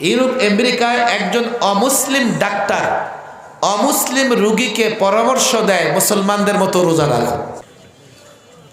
Europe, আমেরিকায় একজন অমুসলিম ডাক্তার, অমুসলিম রুগীকে পরামর্শ দেয় মুসলমানদের মতো রোজা রাখো।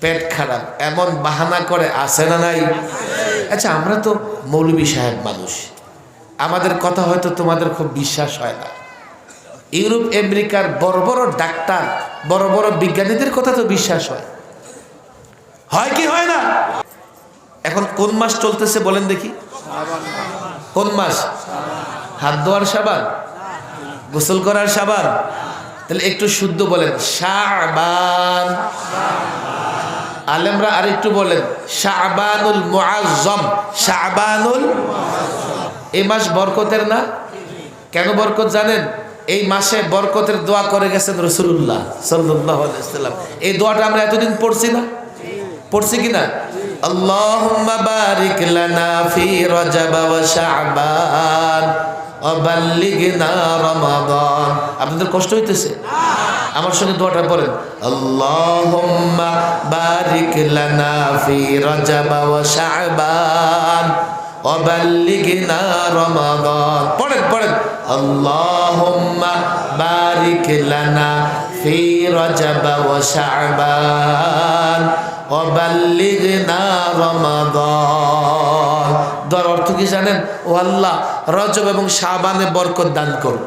পেট খারাপ, এমন বাহানা করে আসে না নাই? আচ্ছা আমরা তো মৌলবী সাহেব মানুষ। আমাদের কথা হয়তো তোমাদের খুব বিশ্বাস হয় না। ইউরোপ, আমেরিকার বড় বড় ডাক্তার, বড় বড় বিজ্ঞানীদের কথা তো বিশ্বাস হয়। হয় কি হয় না? এখন কোন মাস চলতেছে বলেন দেখি। কোন মাস? হাত ধোয়ার সাবান? গোসল করার সাবান? তাহলে একটু শুদ্ধ বলেন, শাবান। আলেমরা আর একটু বলেন, শাবানুল মুআজ্জম। শাবানুল এই মাস বরকতের না? কেন বরকত জানেন? এই মাসে বরকতের দোয়া করে গেছেন রসুল্লাহ সাল্লাহ সাল্লাম এই দোয়াটা আমরা এতদিন পড়ছি না? পড়ছি কিনা আল্লাহুম্মা বারিক লানা ফি রজব ওয়া শাবান ওয়া আপনাদের কষ্ট হইতেছে? আমার সঙ্গে দোয়াটা পড়েন। আল্লাহুম্মা বারিক লানা ফি রজব ওয়া শাবান ওয়া বাল্লিগনা পড়েন পড়েন। আল্লাহুম্মা বারিক লানা রজব ওয়া শাবান অবাল্লিগনা রমাদান দর অর্থ কি জানেন? ও আল্লাহ, রজব এবং শাবানে বরকত দান করো।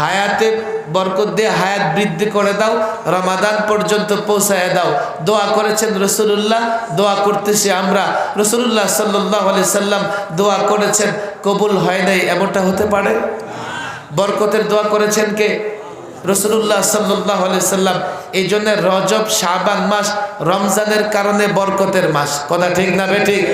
হায়াতে বরকত দিয়ে হায়াত বৃদ্ধি করে দাও, রমাদান পর্যন্ত পৌঁছায় দাও। দোয়া করেছেন রসুল্লাহ দোয়া করতেছি আমরা। রসুল্লাহ সাল্লাহ আলি সাল্লাম দোয়া করেছেন, কবুল হয় নাই, এমনটা হতে পারে? বরকতের দোয়া করেছেন কে? রসুল্লাহ সাল্লাহ সাল্লাম এই জন্য রজব, শাবান মাস রমজানের কারণে বরকতের মাস। কথা ঠিক না বে ঠিক?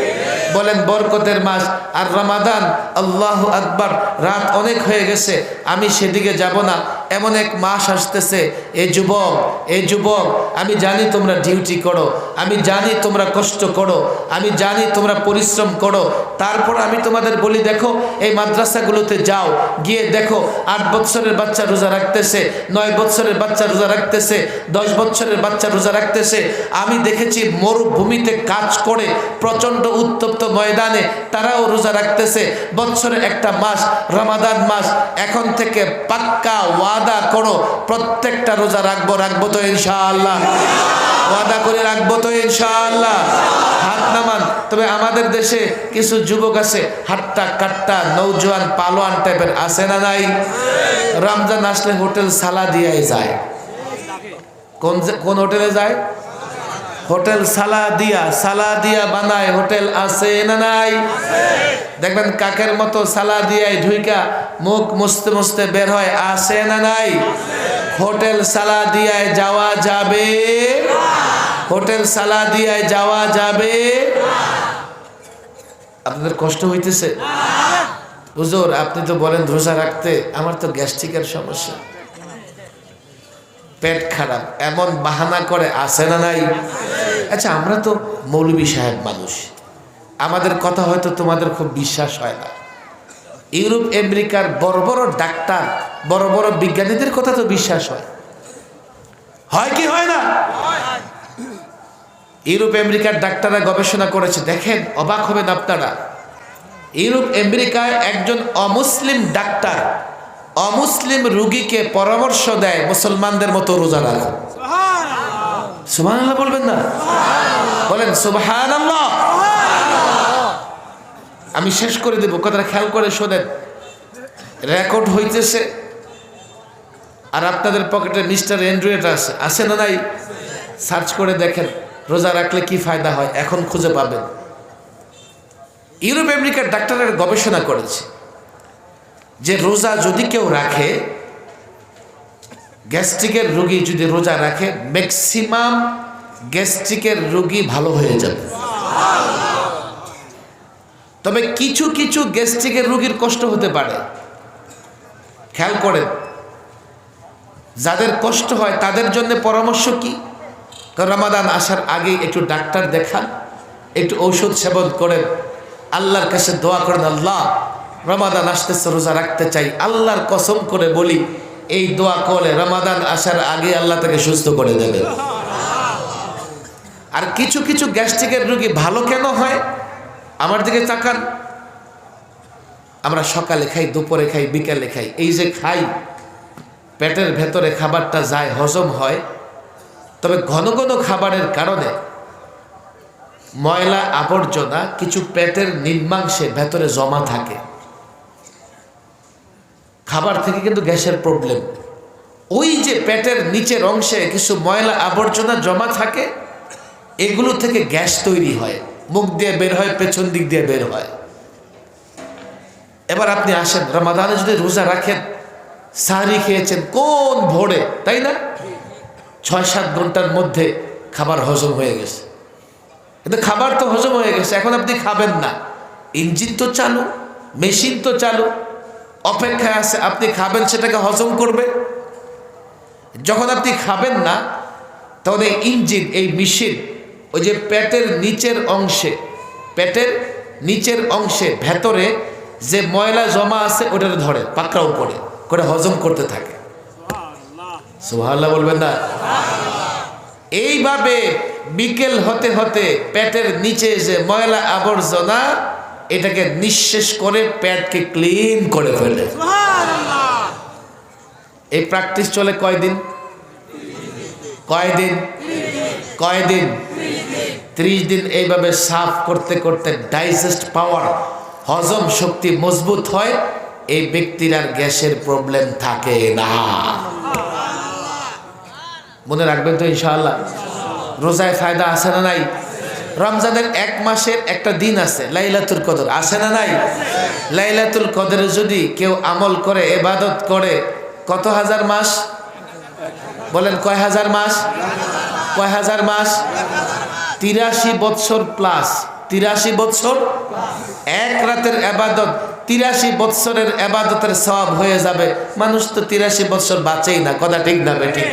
বলেন বরকতের মাস। আর রমাদান, আল্লাহ আকবর, রাত অনেক হয়ে গেছে, আমি সেদিকে যাব না। এমন এক মাস আসতেছে এই যুবক এই যুবক, আমি জানি তোমরা ডিউটি করো, আমি জানি তোমরা কষ্ট করো, আমি জানি তোমরা পরিশ্রম করো, তারপর আমি তোমাদের বলি, দেখো, এই মাদ্রাসাগুলোতে যাও, গিয়ে দেখো, আট বছরের বাচ্চা রোজা রাখতেছে, নয় বছরের বাচ্চা রোজা রাখতেছে, দশ বছরের বাচ্চা রোজা রাখতেছে। আমি দেখেছি মরুভূমিতে কাজ করে প্রচণ্ড উত্তপ্ত ময়দানে তারাও রোজা রাখতেছে। বছরে একটা মাস, রমাদান মাস, এখন থেকে পাক্কা ওয়াদা করো, প্রত্যেকটা রোজা রাখব রাখব তো ইনশাআল্লাহ। ওয়াদা করে রাখব তো ইনশাআল্লাহ। হাত নামান। তবে আমাদের দেশে কিছু যুবক আছে, হাট্টা, কাট্টা, নৌজোয়ান, পালোয়ান টাইপের, আছে না নাই? রমজান আসলে হোটেল সালা দিয়ে যায়। কোন কোন হোটেলে যায়? হোটেল সালা দিয়া সালা দিয়া বানায় হোটেল আছে না নাই? দেখবেন কাকের মতো সালা দিয়াই ঢুইকা মুখ মুছতে মুছতে বের হয়, আছে না নাই? হোটেল সালা দিয়ায় যাওয়া যাবে? হোটেল সালা দিয়ায় যাওয়া যাবে? আপনাদের কষ্ট হইতেছে? হুজুর, আপনি তো বলেন রোজা রাখতে, আমার তো গ্যাস্ট্রিকের সমস্যা। পেট খারাপ, এমন বাহানা করে আসে না নাই? আচ্ছা আমরা তো মৌলবী সাহেব মানুষ। আমাদের কথা হয়তো তোমাদের খুব বিশ্বাস হয় না। ইউরোপ, আমেরিকার বড় বড় ডাক্তার, বড় বড় বিজ্ঞানীদের কথা তো বিশ্বাস হয়। হয় কি হয় না? ইউরোপ, আমেরিকার ডাক্তাররা গবেষণা করেছে, দেখেন, অবাক হবেন আপনারা। ইউরোপ, আমেরিকায় একজন অমুসলিম ডাক্তার অমুসলিম রুগীকে পরামর্শ দেয় মুসলমানদের মতো রোজা রাখো। সুবহান বলবেন না? বলেন সুবহান আমি শেষ করে দেব কথাটা খেয়াল করে শোনেন। রেকর্ড হইতেছে আর আপনাদের পকেটে মিস্টার অ্যান্ড্রয়েড আছে। আছে না নাই? সার্চ করে দেখেন রোজা রাখলে কি ফায়দা হয়? এখন খুঁজে পাবেন। ইউরোপ আমেরিকার ডাক্তারের গবেষণা করেছে যে রোজা যদি কেউ রাখে, গ্যাস্ট্রিকের রোগী যদি রোজা রাখে ম্যাক্সিমাম গ্যাস্ট্রিকের রোগী ভালো হয়ে যাবে। তবে কিছু কিছু গ্যাস্ট্রিকের রোগীর কষ্ট হতে পারে। খেয়াল করেন, যাদের কষ্ট হয় তাদের জন্য পরামর্শ কি? রমাদান আসার আগে একটু ডাক্তার দেখান, একটু ঔষধ সেবন করেন, আল্লাহর কাছে দোয়া করেন, আল্লাহ রমাদান আসতেছে, রোজা রাখতে চাই। আল্লাহর কসম করে বলি, এই দোয়া করলে রমাদান আসার আগে আল্লাহ তাকে সুস্থ করে দেবে। আর কিছু কিছু গ্যাস্ট্রিকের রোগী ভালো কেন হয়? আমার দিকে তাকান। আমরা সকালে খাই, দুপুরে খাই, বিকালে খাই। এই যে খাই, পেটের ভেতরে খাবারটা যায়, হজম হয়। তবে ঘন ঘন খাবারের কারণে ময়লা, আবর্জনা, কিছু পেটের নির্মাংসে ভেতরে জমা থাকে। খাবার থেকে কিন্তু গ্যাসের প্রবলেম ওই যে পেটের নিচের অংশে কিছু ময়লা আবর্জনা জমা থাকে, এগুলো থেকে গ্যাস তৈরি হয়। মুখ দিয়ে বের হয়, পেছন দিক দিয়ে বের হয়। এবার আপনি আসেন, রমাদানে যদি রোজা রাখেন, সাহারি খেয়েছেন, কোন ভোরে, তাই না? ছয় সাত ঘণ্টার মধ্যে খাবার হজম হয়ে গেছে। কিন্তু খাবার তো হজম হয়ে গেছে, এখন আপনি খাবেন না। ইঞ্জিন তো চালু, মেশিন তো চালু অপেক্ষায় আছে, আপনি খাবেন, সেটাকে হজম করবে। যখন আপনি খাবেন না, তখন এই ইঞ্জিন, এই মেশিন, ওই যে পেটের নিচের অংশে পেটের নিচের অংশে, ভেতরে যে ময়লা জমা আছে ওটাকে ধরে, পাকড়াও করে করে হজম করতে থাকে। সুহাল্লাহ বলবেন না? এইভাবে বিকেল হতে হতে পেটের নিচে যে ময়লা আবর্জনা এটাকে নিঃশেষ করে পেটকে ক্লিন করে ফেলে। এই প্র্যাকটিস চলে কয়দিন? কয়দিন? কয়দিন? ত্রিশ দিন। এইভাবে সাফ করতে করতে ডাইজেস্ট পাওয়ার হজম শক্তি মজবুত হয় এই ব্যক্তির আর গ্যাসের প্রবলেম থাকে না। মনে রাখবেন তো ইনশাআল্লাহ। রোজায় ফায়দা আছে না নাই? রমজানের এক মাসের একটা দিন আছে, লাইলাতুল কদর। আছে না নাই? লাইলাতুল কদরে যদি কেউ আমল করে এবাদত করে, কত হাজার মাস? বলেন কয় হাজার মাস? কয় হাজার মাস? তিরাশি বৎসর প্লাস তিরাশি বৎসর? এক রাতের আবাদত তিরাশি বৎসরের আবাদতের সব হয়ে যাবে। মানুষ তো তিরাশি বৎসর বাঁচেই না, কথা ঠিক না বেঠিক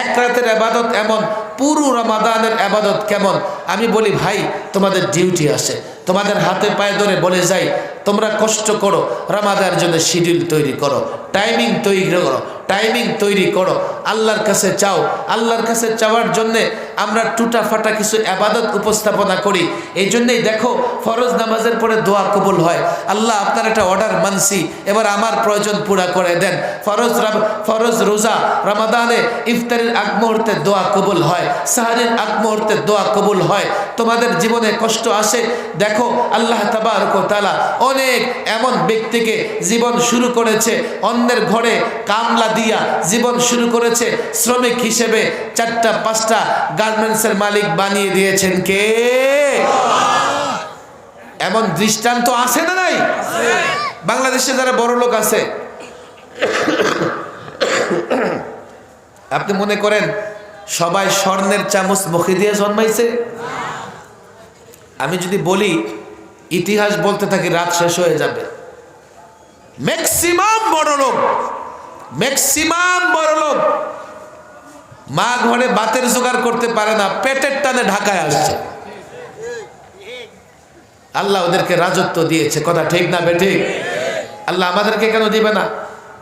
এক রাতের আবাদত এমন, পুরো রমাদানের আবাদত কেমন? আমি বলি, ভাই, তোমাদের ডিউটি আছে। তোমাদের হাতে পায়ে ধরে বলে যাই, তোমরা কষ্ট করো রামাদার জন্য শিডিউল তৈরি করো টাইমিং তৈরি করো টাইমিং তৈরি করো। আল্লাহর কাছে চাও, আল্লাহর কাছে চাওয়ার জন্যে আমরা টুটা ফাটা কিছু আবাদত উপস্থাপনা করি। এই জন্যেই দেখো, ফরজ নামাজের পরে দোয়া কবুল হয়। আল্লাহ আপনার একটা অর্ডার মানছি, এবার আমার প্রয়োজন পুরা করে দেন। ফরজ ফরজ রোজা রমাদানে ইফতারের আগ মুহূর্তে দোয়া কবুল হয়, সাহারের আগ মুহূর্তে দোয়া কবুল হয়। তোমাদের জীবনে কষ্ট আসে, দেখো, আল্লাহ তালা অনেক এমন ব্যক্তিকে জীবন শুরু করেছে, অন্যের ঘরে কামলা দিয়া জীবন শুরু করেছে। শ্রমিক হিসেবে চারটা, পাঁচটা গার্মেন্টসের মালিক বানিয়ে দিয়েছেন কে? এমন দৃষ্টান্ত আছে না নাই? বাংলাদেশে যারা বড় লোক আছে, আপনি মনে করেন সবাই স্বর্ণের চামচ মুখে দিয়ে জন্মাইছে? আমি যদি বলি, ইতিহাস বলতে থাকি রাত শেষ হয়ে যাবে। ম্যাক্সিমাম বড় লোক ম্যাক্সিমাম বড় লোক। মা ঘরে বাতের জোগাড় করতে পারে না, পেটের টানে ঢাকায় আসছে। আল্লাহ ওদেরকে রাজত্ব দিয়েছে, কথা ঠিক না বেঠিক আল্লাহ আমাদেরকে কেন দিবে না?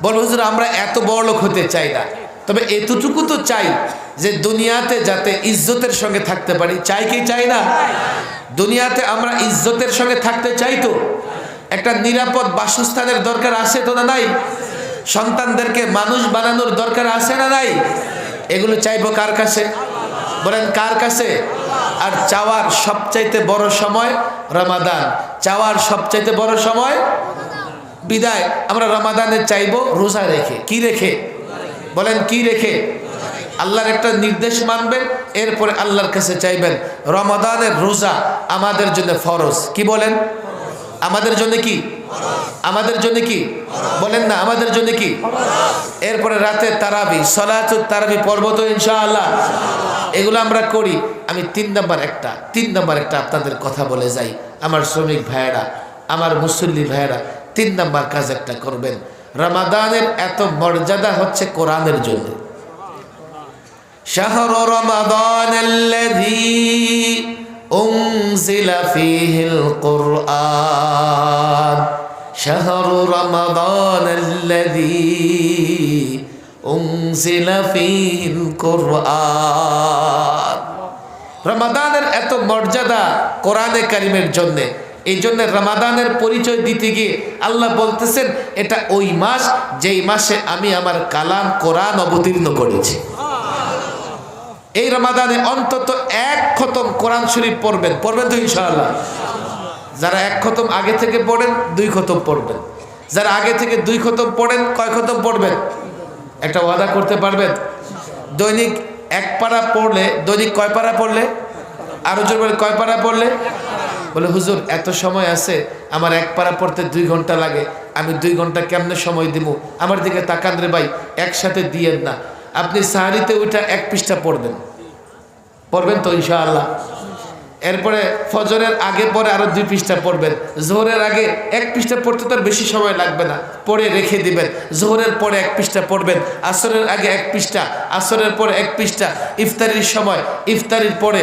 বল হুজুর, আমরা এত বড় লোক হতে চাই না। তবে এতটুকু তো চাই যে দুনিয়াতে যাতে ইজ্জতের সঙ্গে থাকতে পারি, চাই কি চাই না? দুনিয়াতে আমরা ইজ্জতের সঙ্গে থাকতে চাই তো। একটা নিরাপদ বাসস্থানের দরকার আছে তো না নাই? সন্তানদেরকে মানুষ বানানোর দরকার আছে না নাই? এগুলো চাইব কার কাছে? বলেন, কার কাছে? আর চাওয়ার সবচাইতে বড় সময় রমাদান। চাওয়ার সবচাইতে বড় সময় বিদায়। আমরা রমাদানে চাইব রোজা রেখে। কি রেখে? বলেন, কি রেখে? আল্লাহর একটা নির্দেশ মানবেন, এরপরে আল্লাহর কাছে চাইবেন রমাদানের রোজা আমাদের জন্য ফরজ। কি বলেন? আমাদের জন্য কি? আমাদের জন্য কি বলেন না আমাদের জন্য কি এরপরে রাতে তারাবি সলাচুর তারাবি পর্বত ইনশাআল্লাহ এগুলো আমরা করি আমি তিন নম্বর একটা তিন নম্বর একটা আপনাদের কথা বলে যাই আমার শ্রমিক ভাইয়েরা আমার মুসল্লি ভাইয়েরা তিন নম্বর কাজ একটা করবেন রমাদানের এত মর্যাদা হচ্ছে কোরআনের জন্য شهر رمضان الذي أنزل فيه القرآن شهر رمضان الذي أنزل فيه القرآن রমাদানের এত মর্যাদা কোরআনে কারিমের জন্যে এই জন্য রমাদানের পরিচয় দিতে গিয়ে আল্লাহ বলতেছেন এটা ওই মাস যেই মাসে আমি আমার কালাম কোরআন অবতীর্ণ করেছি এই রমাদানে অন্তত এক খতম কোরআন শরীফ পড়বেন পড়বেন তো ইনশাআল্লাহ যারা এক খতম আগে থেকে পড়েন, দুই খতম পড়বেন। যারা আগে থেকে দুই খতম পড়েন, কয় খতম পড়বেন? একটা ওয়াদা করতে পারবেন? দৈনিক এক পারা পড়লে, দৈনিক কয় পাড়া পড়লে? আরও জোর বলে কয় পাড়া পড়লে? বলে, হুজুর, এত সময় আছে, আমার এক পারা পড়তে দুই ঘণ্টা লাগে, আমি দুই ঘণ্টা কেমনে সময় দিব? আমার দিকে তাকান রে ভাই, একসাথে দিয়েন না। আপনি সাহারিতে ওইটা এক পৃষ্ঠা পড়বেন। পড়বেন তো ইনশাআল্লাহ। এরপরে ফজরের আগে পরে আরও দুই পৃষ্ঠা পড়বেন। জোহরের আগে এক পৃষ্ঠা পড়তে তার বেশি সময় লাগবে না। পড়ে রেখে দিবেন। জোহরের পরে এক পৃষ্ঠা পড়বেন। আসরের আগে এক পৃষ্ঠা, আসরের পরে এক পৃষ্ঠা। ইফতারির সময়, ইফতারির পরে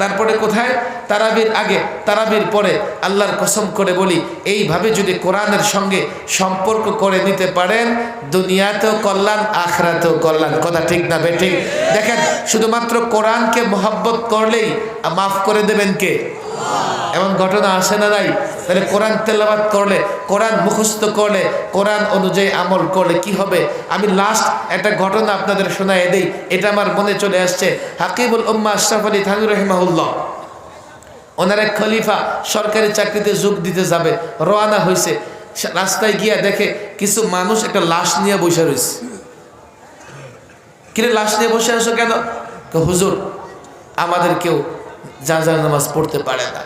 তারপরে কোথায়? তারাবির আগে, তারাবির পরে আল্লাহর কসম করে বলি, এইভাবে যদি কোরআনের সঙ্গে সম্পর্ক করে নিতে পারেন, দুনিয়াতেও কল্যাণ, আখরাতেও কল্যাণ। কথা ঠিক না বেঠিক? দেখেন, শুধুমাত্র কোরআনকে মহব্বত করলেই মাফ করে দেবেন কে? এমন ঘটনা আসে না নাই? তাহলে কোরআন তেলাবাদ করলে, কোরআন মুখস্থ করলে, কোরআন অনুযায়ী আমল করলে কি হবে? আমি লাস্ট একটা ঘটনা আপনাদের শোনাই দেই, এটা আমার মনে চলে আসছে। হাকিবুল উম্মা আশরাফ আলী থানুর রহিমাহুল্লাহ। ওনার এক খলিফা সরকারি চাকরিতে যোগ দিতে যাবে, রওনা হয়েছে রাস্তায় গিয়া দেখে কিছু মানুষ একটা লাশ নিয়ে বসে রয়েছে কিরে লাশ নিয়ে বসে আসো কেন? হুজুর, আমাদের কেউ জাজার নামাজ পড়তে পারে না।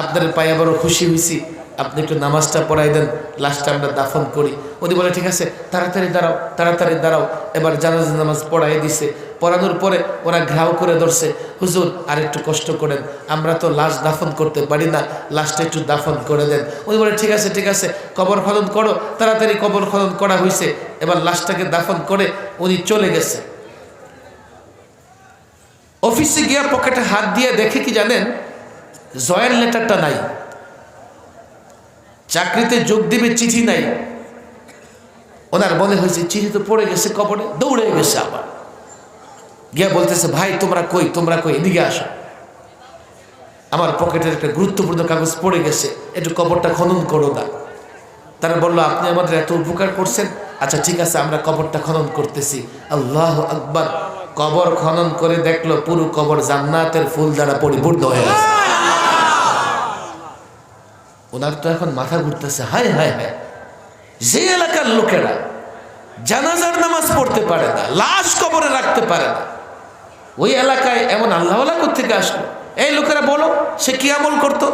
আপনার পায়ে বড় খুশি হয়েছি আপনি একটু নামাজটা পড়াই দেন, লাশটা আমরা দাফন করি। উনি বলে, ঠিক আছে, তাড়াতাড়ি দাঁড়াও তাড়াতাড়ি দাঁড়াও। এবার জানাজা নামাজ পড়াই দিছে। পড়ানোর পরে ওরা ঘাও করে ধরছে। হুজুর, আর একটু কষ্ট করেন। আমরা তো লাশ দাফন করতে পারি না, লাশটা একটু দাফন করে দেন। উনি বলে, ঠিক আছে ঠিক আছে, কবর খনন করো। তাড়াতাড়ি কবর খনন করা হয়েছে এবার লাশটাকে দাফন করে উনি চলে গেছে। অফিসে গিয়া পকেটে হাত দিয়ে দেখে কি জানেন? জয়ের লেটারটা নাই। চাকরিতে যোগ দিবে চিঠি নাই। ওনার মনে হয়েছে, চিঠি তো পড়ে গেছে কবরে, দৌড়ে গেছে আবার। গিয়া বলতেছে, ভাই, তোমরা কই? তোমরা কই? এদিকে আসো। আমার পকেটের একটা গুরুত্বপূর্ণ কাগজ পড়ে গেছে। একটু কবরটা খনন করো না। তারা বলল, আপনি আমাদের এত উপকার করছেন? আচ্ছা ঠিক আছে, আমরা কবরটা খনন করতেছি। আল্লাহ আকবার। কবর খনন করে দেখল, পুরো কবর জান্নাতের ফুল দ্বারা পরিপূর্ণ হয়ে গেছে। ওনার তো এখন মাথা ঘুরতেছে, হায় হায় হায়! যে এলাকার লোকেরা জানাজার নামাজ পড়তে পারে না, লাশ কবরে রাখতে পারে না ওই এলাকায় এমন আল্লাহওয়ালা থেকে আসলো এই লোকেরা বলো, সে কি আমল করতো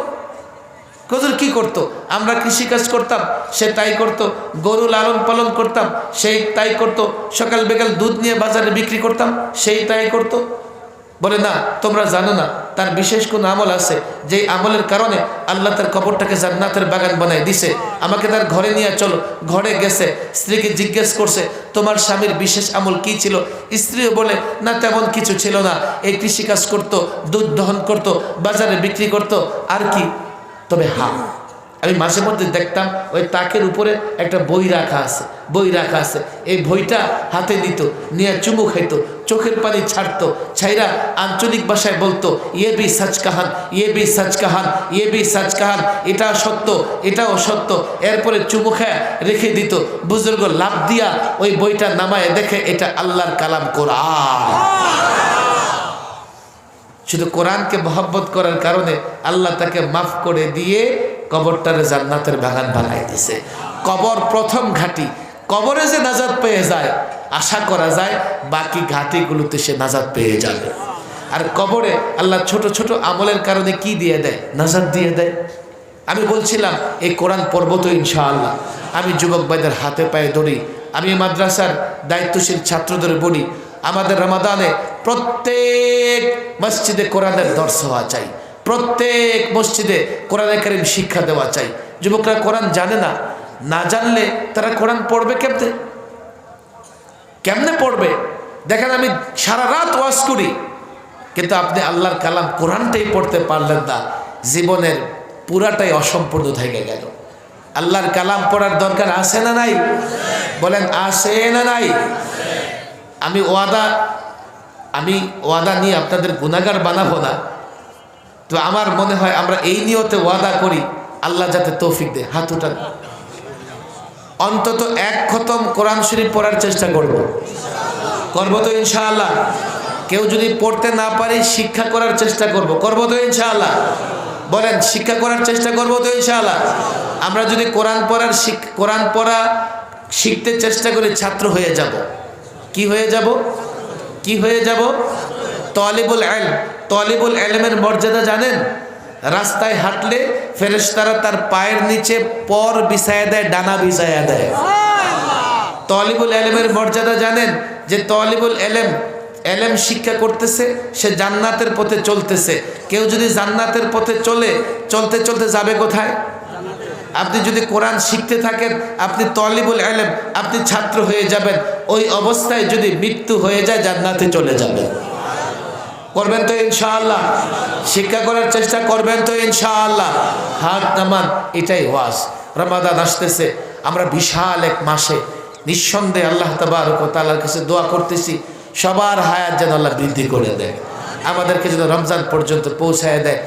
কজুর কি করত। আমরা কৃষিকাজ করতাম, সে তাই করত। গরু লালন পালন করতাম, সেই তাই করত। সকাল বিকাল দুধ নিয়ে বাজারে বিক্রি করতাম, সেই তাই করতো বলে, না, তোমরা জানো না, তার বিশেষ কোনো আমল আছে যে আমলের কারণে আল্লাহ তার কবরটাকে জান্নাতের বাগান বানায় দিছে। আমাকে তার ঘরে নিয়ে চলো, ঘরে গেছে, স্ত্রীকে জিজ্ঞেস করছে, তোমার স্বামীর বিশেষ আমল কি ছিল? স্ত্রীও বলে, না, তেমন কিছু ছিল না। এই কৃষিকাজ করতো, দুধ দহন করতো, বাজারে বিক্রি করতো, আর কি? তবে হা আমি মাঝে মধ্যে দেখতাম ওই তাকের উপরে একটা বই রাখা আছে, বই রাখা আছে। এই বইটা হাতে নিত, নিয়ে চুমু খাইতো চোখের পানি ছাড়তো, ছাইরা আঞ্চলিক ভাষায় বলতো ইয়ে বি সাচ কাহান ইয়ে বি সাচ কাহান ইয়ে বি সাচ কাহান, এটা সত্য এটাও সত্য এরপরে চুমু খায় রেখে দিত। বুজুর্গ লাভ দিয়া ওই বইটা নামায় দেখে এটা আল্লাহর কালাম কোরআন। শুধু কোরআনকে মহব্বত করার কারণে আল্লাহ তাকে মাফ করে দিয়ে কবরটারে জান্নাতের বাগান বানাই দিছে। কবর প্রথম ঘাটি। কবরে যে নাজাদ পেয়ে যায়, আশা করা যায় বাকি ঘাটিগুলোতে সে নাজাদ পেয়ে যাবে। আর কবরে আল্লাহ ছোট ছোট আমলের কারণে কি দিয়ে দেয়? নাজাদ দিয়ে দেয়। আমি বলছিলাম, এই কোরআন পর্ব তো ইনশাআল্লাহ। আমি যুবক ভাইদের হাতে পায়ে দৌড়ি আমি মাদ্রাসার দায়িত্বশীল ছাত্রদের বলি আমাদের রমাদানে প্রত্যেক মসজিদে কোরআনের দর্শ হওয়া চাই। প্রত্যেক মসজিদে কোরআনে কারিম শিক্ষা দেওয়া চাই। যুবকরা কোরআন জানে না না জানলে তারা কোরআন পড়বে কেমনে? কেমনে পড়বে? দেখেন আমি সারা রাত ওয়াজ করি, কিন্তু আপনি আল্লাহর কালাম কোরআনটাই পড়তে পারলেন না। জীবনের পুরাটাই অসম্পূর্ণ থেকে গেল। আল্লাহর কালাম পড়ার দরকার আছে না নাই? বলেন, আছে না নাই? আমি ওয়াদা আমি ওয়াদা নিয়ে আপনাদের গুণাগার বানাবো না। তো আমার মনে হয় আমরা এই নিয়তে ওয়াদা করি, আল্লাহ যাতে তৌফিক দেয়। হাত উঠান। অন্তত এক খতম কোরআন শরীফ পড়ার চেষ্টা করব। করব তো ইনশাআল্লাহ। কেউ যদি পড়তে না পারে শিক্ষা করার চেষ্টা করব। করব তো ইনশাআল্লাহ। বলেন, শিক্ষা করার চেষ্টা করব তো ইনশাআল্লাহ। আমরা যদি কোরআন পড়ার কোরআন পড়া শিখতে চেষ্টা করি, ছাত্র হয়ে যাব। কি হয়ে যাব? কি হয়ে যাব? তলিবুল এল তলিবুল এলমের মর্যাদা জানেন? রাস্তায় হাঁটলে ফেরেশতারা তার পায়ের নিচে পর বিছায়া দেয়, ডানা বিছায়া দেয়। তলিবুল এলেমের মর্যাদা জানেন যে তলিবুল এলেম এলেম শিক্ষা করতেছে, সে জান্নাতের পথে চলতেছে। কেউ যদি জান্নাতের পথে চলে, চলতে চলতে যাবে কোথায়? আপনি যদি কোরআন শিখতে থাকেন, আপনি তলিবুল এলেম আপনি ছাত্র হয়ে যাবেন, ওই অবস্থায় যদি মৃত্যু হয়ে যায়, জান্নাতে চলে যাবেন। করবেন তো ইনশাআল্লাহ? শিক্ষা করার চেষ্টা করবেন তো ইনশাআল্লাহ? হাত নামান, এটাই ওয়াজ। রমাদান আসতেছে, আমরা বিশাল এক মাসে নিঃসন্দেহে আল্লাহ তাবারক ওয়া তাআলার কাছে দোয়া করতেছি, সবার হায়াত যেন আল্লাহ বৃদ্ধি করে দেয়। আমাদেরকে যেন রমজান পর্যন্ত পৌঁছায় দেয়।